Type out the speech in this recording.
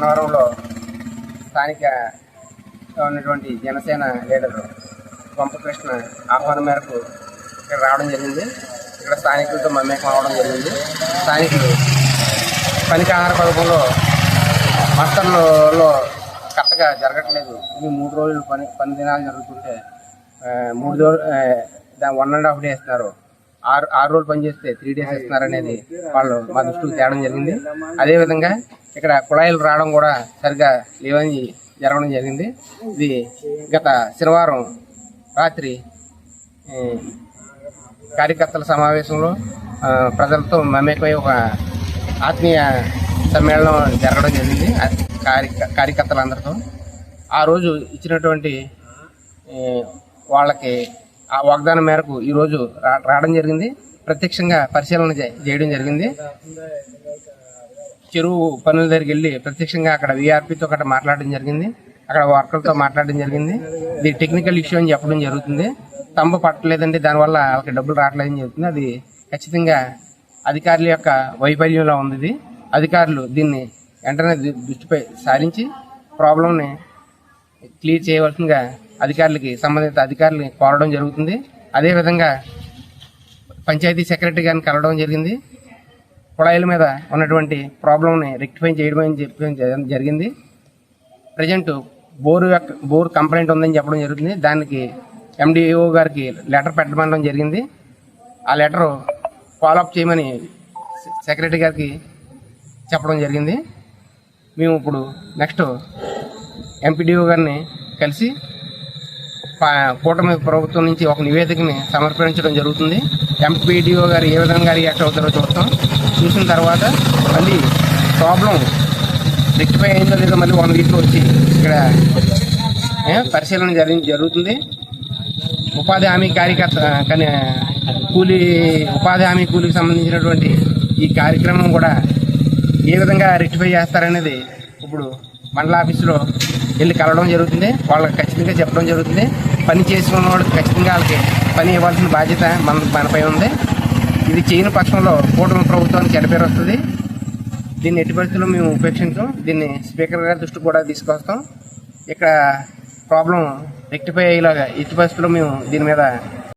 గన్నవరంలో స్థానిక ఉన్నటువంటి జనసేన లీడర్ పంపకృష్ణ ఆహ్వానం మేరకు ఇక్కడ రావడం జరిగింది. ఇక్కడ స్థానికులతో మమేకం అవడం జరిగింది. స్థానికులు పనికి ఆహార పథకంలో మస్టర్లలో కరెక్ట్గా జరగట్లేదు. ఈ మూడు రోజులు పని పని దినాలు జరుగుతుంటే మూడు రోజులు దాని వన్ అండ్ హాఫ్ డే ఇస్తున్నారు. ఆరు ఆరు రోజులు పనిచేస్తే త్రీ డేస్ ఇస్తున్నారు అనేది వాళ్ళు మా దృష్టికి తేవడం జరిగింది. అదేవిధంగా ఇక్కడ కుళాయిలు రావడం కూడా సరిగ్గా లేవని జరగడం జరిగింది. ఇది గత శనివారం రాత్రి కార్యకర్తల సమావేశంలో ప్రజలతో మమేకమై ఒక ఆత్మీయ సమ్మేళనం జరగడం జరిగింది. కార్య కార్యకర్తలందరితో. ఆ రోజు ఇచ్చినటువంటి వాళ్ళకి ఆ వాగ్దానం మేరకు ఈరోజు రా రావడం జరిగింది. ప్రత్యక్షంగా పరిశీలన చేయడం జరిగింది. చెరువు పనుల దగ్గరికి వెళ్ళి ప్రత్యక్షంగా అక్కడ వీఆర్పీతో అక్కడ మాట్లాడడం జరిగింది. అక్కడ వర్కర్లతో మాట్లాడడం జరిగింది. ఇది టెక్నికల్ ఇష్యూ అని చెప్పడం జరుగుతుంది. తంబు పట్టలేదండి దానివల్ల వాళ్ళకి డబ్బులు రావట్లేదని చెబుతుంది అది ఖచ్చితంగా అధికారుల యొక్క వైఫల్యంలో ఉంది ఇది. అధికారులు దీన్ని వెంటనే దృష్టిపై సారించి ప్రాబ్లంని క్లియర్ చేయవలసిందిగా అధికారులకి సంబంధిత అధికారులని కోరడం జరుగుతుంది. అదేవిధంగా పంచాయతీ సెక్రటరీ గారిని కలవడం జరిగింది. కుళాయిల మీద ఉన్నటువంటి ప్రాబ్లంని రెక్టిఫై చేయడం అని చెప్పడం జరిగింది. ప్రజెంట్ బోరు యొక్క బోర్ కంప్లైంట్ ఉందని చెప్పడం జరుగుతుంది. దానికి ఎండిఓ గారికి లెటర్ పెట్టమనడం జరిగింది. ఆ లెటర్ ఫాలోఅప్ చేయమని సెక్రటరీ గారికి చెప్పడం జరిగింది. మేము ఇప్పుడు నెక్స్ట్ ఎంపీడీఓ గారిని కలిసి కూటమి ప్రభుత్వం నుంచి ఒక నివేదికని సమర్పించడం జరుగుతుంది. ఎంపీడీఓ గారు ఏ విధంగా రియాక్ట్ అవుతారో చూస్తాం. చూసిన తర్వాత మళ్ళీ ప్రాబ్లం రెక్టిఫై అయిందో లేదో మళ్ళీ వన్ వీక్లో వచ్చి ఇక్కడ పరిశీలన జరి జరుగుతుంది. ఉపాధి హామీ కార్యకర్త కానీ కూలీ ఉపాధి హామీ కూలీకి సంబంధించినటువంటి ఈ కార్యక్రమం కూడా ఏ విధంగా రెక్టిఫై చేస్తారనేది ఇప్పుడు మండల ఆఫీసులో వెళ్ళి కలవడం జరుగుతుంది. వాళ్ళకి ఖచ్చితంగా చెప్పడం జరుగుతుంది. పని చేసుకున్న వాళ్ళకి ఖచ్చితంగా వాళ్ళకి పని ఇవ్వాల్సిన బాధ్యత మన మనపై ఉంది. ఇది చేయని పక్షంలో కూటమి ప్రభుత్వానికి చెడ్డ వస్తుంది? దీన్ని ఎట్టి పరిస్థితుల్లో మేము ఉపేక్షించాం. దీన్ని స్పీకర్ గారి దృష్టికి కూడా తీసుకొస్తాం. ఇక్కడ ప్రాబ్లం రెక్టిఫై అయ్యేలాగా ఎట్టి పరిస్థితుల్లో మేము దీని మీద